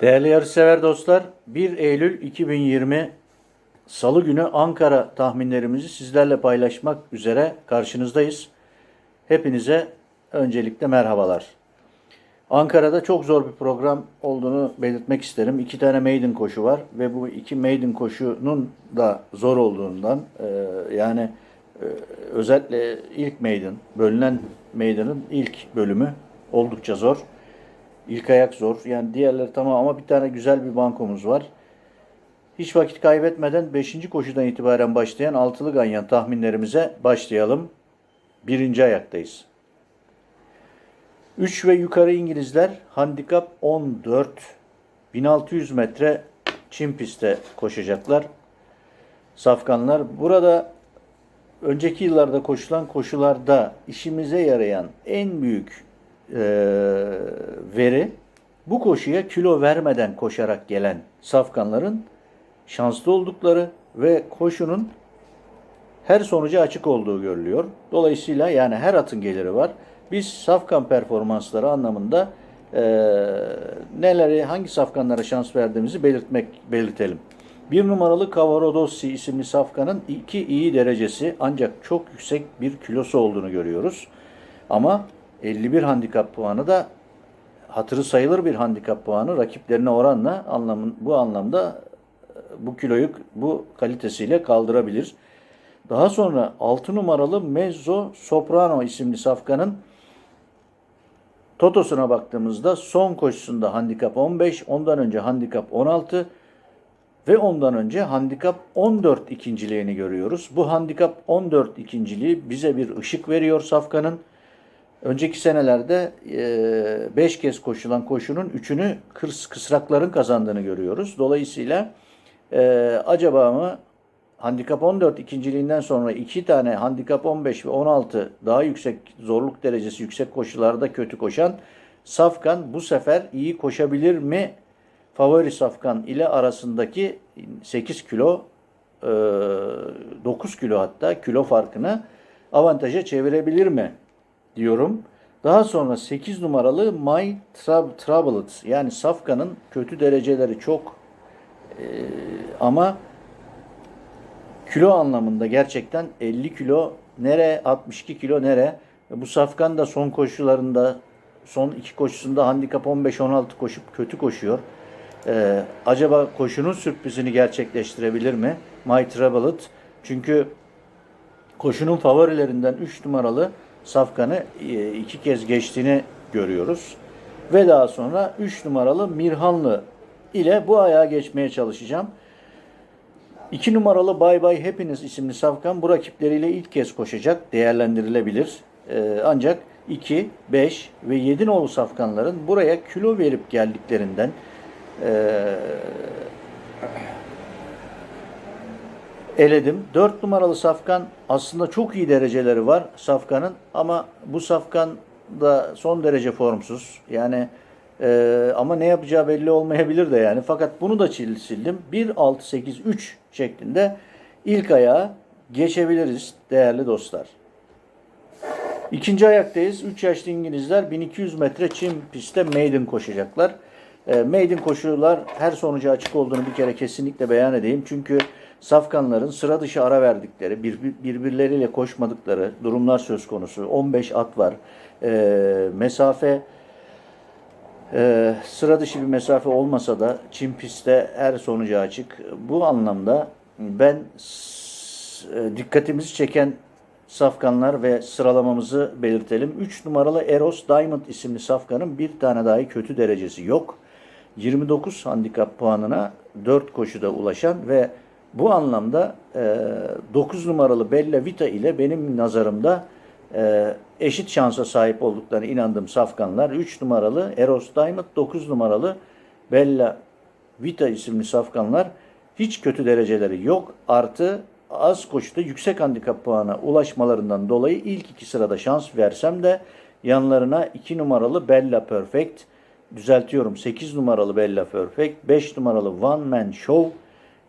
Değerli yarışsever dostlar, 1 Eylül 2020 Salı günü Ankara tahminlerimizi sizlerle paylaşmak üzere karşınızdayız. Hepinize öncelikle merhabalar. Ankara'da çok zor bir program olduğunu belirtmek isterim. İki tane maiden koşu var ve bu iki maiden koşunun da zor olduğundan e, yani e, özellikle ilk maiden, bölünen maiden'ın ilk bölümü oldukça zor. İlk ayak zor. Yani diğerleri tamam ama bir tane güzel bir bankomuz var. Hiç vakit kaybetmeden 5. koşudan itibaren başlayan altılı ganyan tahminlerimize başlayalım. Birinci ayaktayız. 3 ve yukarı İngilizler handikap 14. 1600 metre çim pistte koşacaklar. Safkanlar. Burada önceki yıllarda koşulan koşularda işimize yarayan en büyük e, veri bu koşuya kilo vermeden koşarak gelen safkanların şanslı oldukları ve koşunun her sonuca açık olduğu görülüyor. Dolayısıyla yani her atın geliri var. Biz safkan performansları anlamında e, neleri, hangi safkanlara şans verdiğimizi belirtmek belirtelim. Bir numaralı Cavarodossi isimli safkanın iki iyi derecesi ancak çok yüksek bir kilosu olduğunu görüyoruz. Ama 51 handikap puanı da hatırı sayılır bir handikap puanı rakiplerine oranla anlamın, bu anlamda e, bu kiloyu bu kalitesiyle kaldırabilir. Daha sonra 6 numaralı Mezzo Soprano isimli safkanın Totosuna baktığımızda son koşusunda handikap 15, ondan önce handikap 16 ve ondan önce handikap 14 ikinciliğini görüyoruz. Bu handikap 14 ikinciliği bize bir ışık veriyor Safkan'ın. Önceki senelerde 5 kez koşulan koşunun 3'ünü kırs, kısrakların kazandığını görüyoruz. Dolayısıyla e, acaba mı handikap 14 ikinciliğinden sonra 2 tane handikap 15 ve 16 daha yüksek zorluk derecesi yüksek koşularda kötü koşan Safkan bu sefer iyi koşabilir mi? Favori Safkan ile arasındaki 8 kilo 9 kilo hatta kilo farkını avantaja çevirebilir mi? Diyorum. Daha sonra 8 numaralı My Troubled yani Safkan'ın kötü dereceleri çok e, ama kilo anlamında gerçekten 50 kilo nere 62 kilo nere bu Safkan da son koşularında son iki koşusunda handikap 15-16 koşup kötü koşuyor. Ee, acaba koşunun sürprizini gerçekleştirebilir mi? My Troubled çünkü koşunun favorilerinden 3 numaralı Safkan'ı e, iki kez geçtiğini görüyoruz. Ve daha sonra 3 numaralı Mirhanlı ile bu ayağa geçmeye çalışacağım. 2 numaralı Bay Bay Hepiniz isimli Safkan bu rakipleriyle ilk kez koşacak. Değerlendirilebilir. Ee, ancak 2, 5 ve 7 nolu Safkanların buraya kilo verip geldiklerinden e, eledim. 4 numaralı Safkan aslında çok iyi dereceleri var Safkan'ın ama bu Safkan da son derece formsuz. Yani e, ama ne yapacağı belli olmayabilir de yani. Fakat bunu da sildim. 1 6 8 3 şeklinde ilk ayağa geçebiliriz değerli dostlar. İkinci ayaktayız. 3 yaşlı İngilizler 1200 metre çim pistte maiden koşacaklar. E, maiden koşular her sonuca açık olduğunu bir kere kesinlikle beyan edeyim. Çünkü safkanların sıra dışı ara verdikleri, bir, birbirleriyle koşmadıkları durumlar söz konusu. 15 at var. E, mesafe e, sıra dışı bir mesafe olmasa da çim pistte her sonuca açık. Bu anlamda ben e, dikkatimizi çeken safkanlar ve sıralamamızı belirtelim. 3 numaralı Eros Diamond isimli safkanın bir tane dahi kötü derecesi yok. 29 handikap puanına 4 koşuda ulaşan ve bu anlamda e, 9 numaralı Bella Vita ile benim nazarımda e, eşit şansa sahip olduklarına inandığım safkanlar 3 numaralı Eros Diamond, 9 numaralı Bella Vita isimli safkanlar hiç kötü dereceleri yok. Artı az koşuda yüksek handikap puanına ulaşmalarından dolayı ilk iki sırada şans versem de yanlarına 2 numaralı Bella Perfect, düzeltiyorum 8 numaralı Bella Perfect, 5 numaralı One Man Show,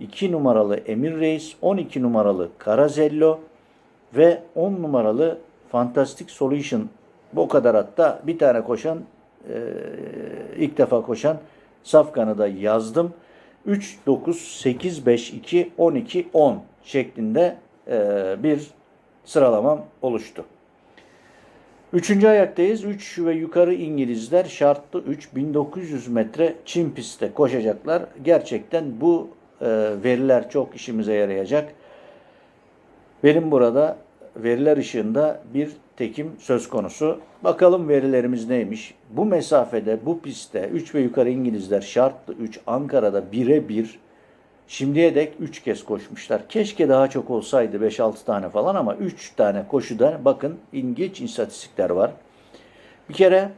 2 numaralı Emir Reis, 12 numaralı Carazello ve 10 numaralı Fantastic Solution. Bu kadar hatta bir tane koşan, ilk defa koşan Safkan'ı da yazdım. 3, 9, 8, 5, 2, 12, 10 şeklinde e, bir sıralamam oluştu. Üçüncü ayaktayız. 3 ve yukarı İngilizler şartlı 3 1900 metre çim pistte koşacaklar. Gerçekten bu e, veriler çok işimize yarayacak. Benim burada veriler ışığında bir tekim söz konusu. Bakalım verilerimiz neymiş? Bu mesafede, bu pistte 3 ve yukarı İngilizler şartlı 3 Ankara'da birebir şimdiye dek 3 kez koşmuşlar. Keşke daha çok olsaydı 5-6 tane falan ama 3 tane koşuda bakın ilginç istatistikler var. Bir kere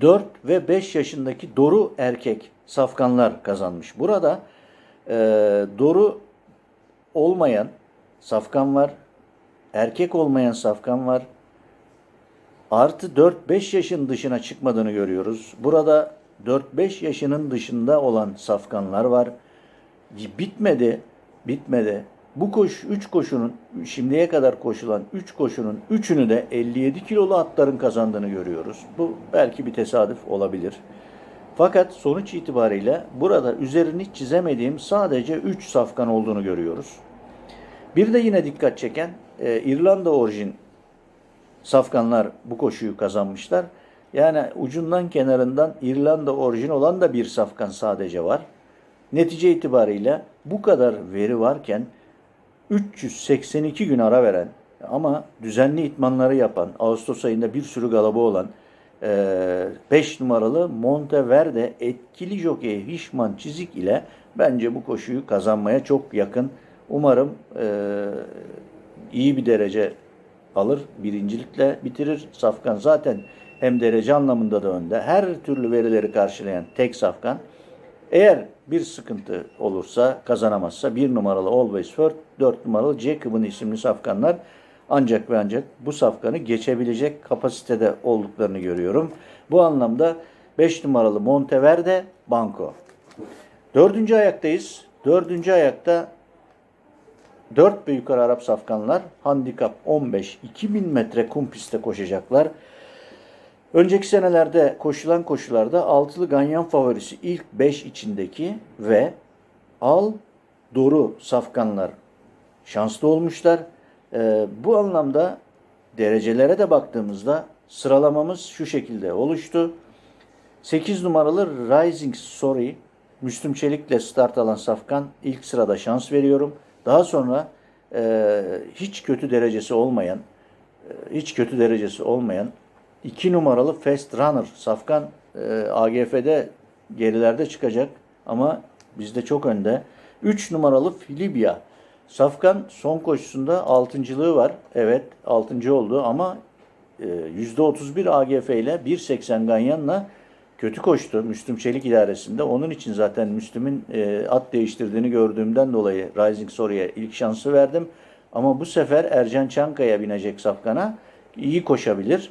4 ve 5 yaşındaki Doru erkek safkanlar kazanmış. Burada e, Doru olmayan safkan var. Erkek olmayan safkan var. Artı 4-5 yaşın dışına çıkmadığını görüyoruz. Burada 4-5 yaşının dışında olan safkanlar var. Bitmedi, bitmedi. Bu koş 3 koşunun şimdiye kadar koşulan 3 koşunun 3'ünü de 57 kilolu atların kazandığını görüyoruz. Bu belki bir tesadüf olabilir. Fakat sonuç itibariyle burada üzerini çizemediğim sadece 3 safkan olduğunu görüyoruz. Bir de yine dikkat çeken e, İrlanda orijin safkanlar bu koşuyu kazanmışlar. Yani ucundan kenarından İrlanda orijin olan da bir safkan sadece var. Netice itibariyle bu kadar veri varken 382 gün ara veren ama düzenli itmanları yapan, Ağustos ayında bir sürü galaba olan 5 numaralı Monteverde etkili jockey Hişman Çizik ile bence bu koşuyu kazanmaya çok yakın. Umarım e, iyi bir derece alır, birincilikle bitirir. Safkan zaten hem derece anlamında da önde. Her türlü verileri karşılayan tek Safkan. Eğer bir sıkıntı olursa, kazanamazsa bir numaralı Always First, dört numaralı Jacob'un isimli safkanlar ancak ve ancak bu safkanı geçebilecek kapasitede olduklarını görüyorum. Bu anlamda 5 numaralı Monteverde Banco. Dördüncü ayaktayız. Dördüncü ayakta 4 ve yukarı Arap safkanlar handikap 15 2000 metre kum pistte koşacaklar. Önceki senelerde koşulan koşularda altılı ganyan favorisi ilk 5 içindeki ve al doru safkanlar şanslı olmuşlar. Ee, bu anlamda derecelere de baktığımızda sıralamamız şu şekilde oluştu. 8 numaralı Rising Sorry Müslüm Çelik'le start alan Safkan ilk sırada şans veriyorum. Daha sonra e, hiç kötü derecesi olmayan e, hiç kötü derecesi olmayan 2 numaralı Fast Runner Safkan e, AGF'de gerilerde çıkacak ama bizde çok önde. 3 numaralı Filibya Safkan son koşusunda altıncılığı var. Evet altıncı oldu ama e, %31 AGF ile 1.80 Ganyan'la kötü koştu Müslüm Çelik idaresinde. Onun için zaten Müslüm'ün e, at değiştirdiğini gördüğümden dolayı Rising Soru'ya ilk şansı verdim. Ama bu sefer Ercan Çankaya binecek Safkan'a. iyi koşabilir.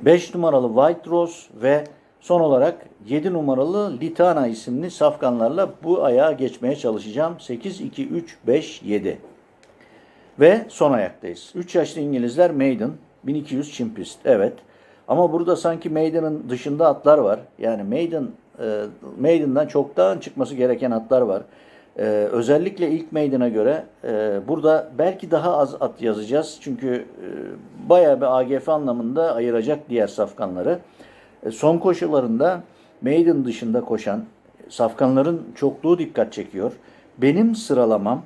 5 numaralı White Rose ve son olarak 7 numaralı Litana isimli safkanlarla bu ayağa geçmeye çalışacağım. 8, 2, 3, 5, 7. Ve son ayaktayız. 3 yaşlı İngilizler Maiden, 1200 çim pist. Evet. Ama burada sanki Maiden'ın dışında atlar var. Yani Maiden, e, Maiden'dan çoktan çıkması gereken atlar var. Ee, özellikle ilk meydana göre e, burada belki daha az at yazacağız. Çünkü e, bayağı bir AGF anlamında ayıracak diğer safkanları. E, son koşularında maiden dışında koşan safkanların çokluğu dikkat çekiyor. Benim sıralamam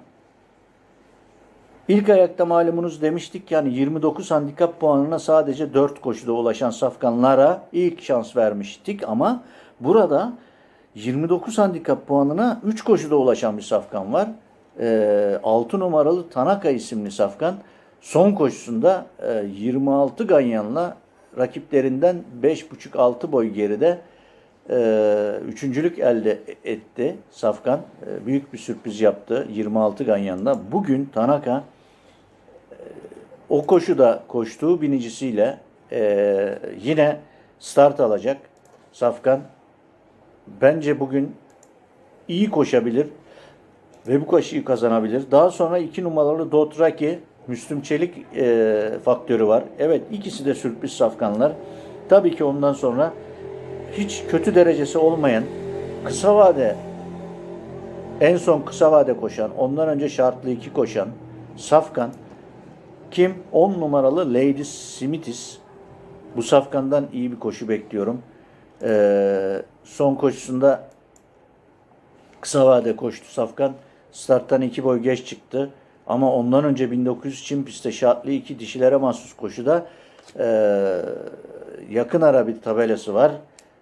ilk ayakta malumunuz demiştik yani 29 handikap puanına sadece 4 koşuda ulaşan safkanlara ilk şans vermiştik ama burada 29 handikap puanına 3 koşuda ulaşan bir safkan var. E, 6 numaralı Tanaka isimli safkan son koşusunda e, 26 ganyanla rakiplerinden 5,5-6 boy geride e, üçüncülük elde etti Safkan. E, büyük bir sürpriz yaptı 26 ganyanla. Bugün Tanaka e, o koşuda koştuğu binicisiyle e, yine start alacak. Safkan bence bugün iyi koşabilir ve bu koşuyu kazanabilir. Daha sonra iki numaralı Dotraki, Müslüm Çelik e, faktörü var. Evet ikisi de sürpriz safkanlar. Tabii ki ondan sonra hiç kötü derecesi olmayan kısa vade en son kısa vade koşan, ondan önce şartlı iki koşan Safkan kim? 10 numaralı Lady Smithis. Bu Safkan'dan iyi bir koşu bekliyorum. Ee, son koşusunda kısa vade koştu Safkan. Starttan iki boy geç çıktı. Ama ondan önce 1900 Çin pistte şartlı iki dişilere mahsus koşuda ee, yakın ara bir tabelası var.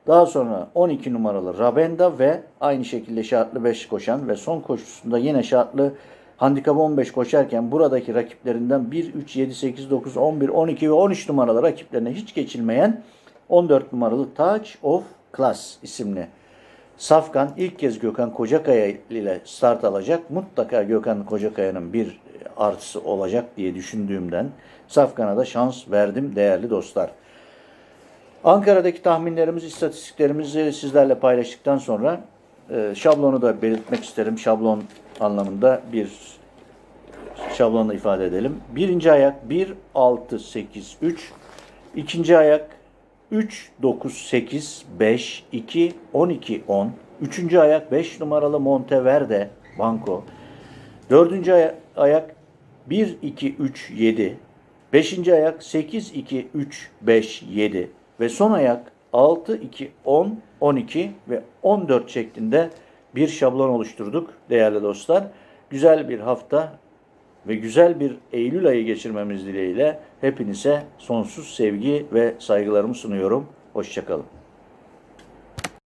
Daha sonra 12 numaralı Rabenda ve aynı şekilde şartlı 5 koşan ve son koşusunda yine şartlı handikap 15 koşarken buradaki rakiplerinden 1, 3, 7, 8, 9, 11, 12 ve 13 numaralı rakiplerine hiç geçilmeyen 14 numaralı Touch of Class isimli Safkan ilk kez Gökhan Kocakaya ile start alacak. Mutlaka Gökhan Kocakaya'nın bir artısı olacak diye düşündüğümden Safkan'a da şans verdim değerli dostlar. Ankara'daki tahminlerimiz, istatistiklerimizi sizlerle paylaştıktan sonra e, şablonu da belirtmek isterim. Şablon anlamında bir şablonla ifade edelim. Birinci ayak 1, 6, 8, 3. İkinci ayak 3, 9, 8, 5, 2, 12, 10. Üçüncü ayak 5 numaralı Monteverde Banco. Dördüncü aya- ayak 1, 2, 3, 7. Beşinci ayak 8, 2, 3, 5, 7. Ve son ayak 6, 2, 10, 12 ve 14 şeklinde bir şablon oluşturduk değerli dostlar. Güzel bir hafta ve güzel bir Eylül ayı geçirmemiz dileğiyle hepinize sonsuz sevgi ve saygılarımı sunuyorum. Hoşçakalın.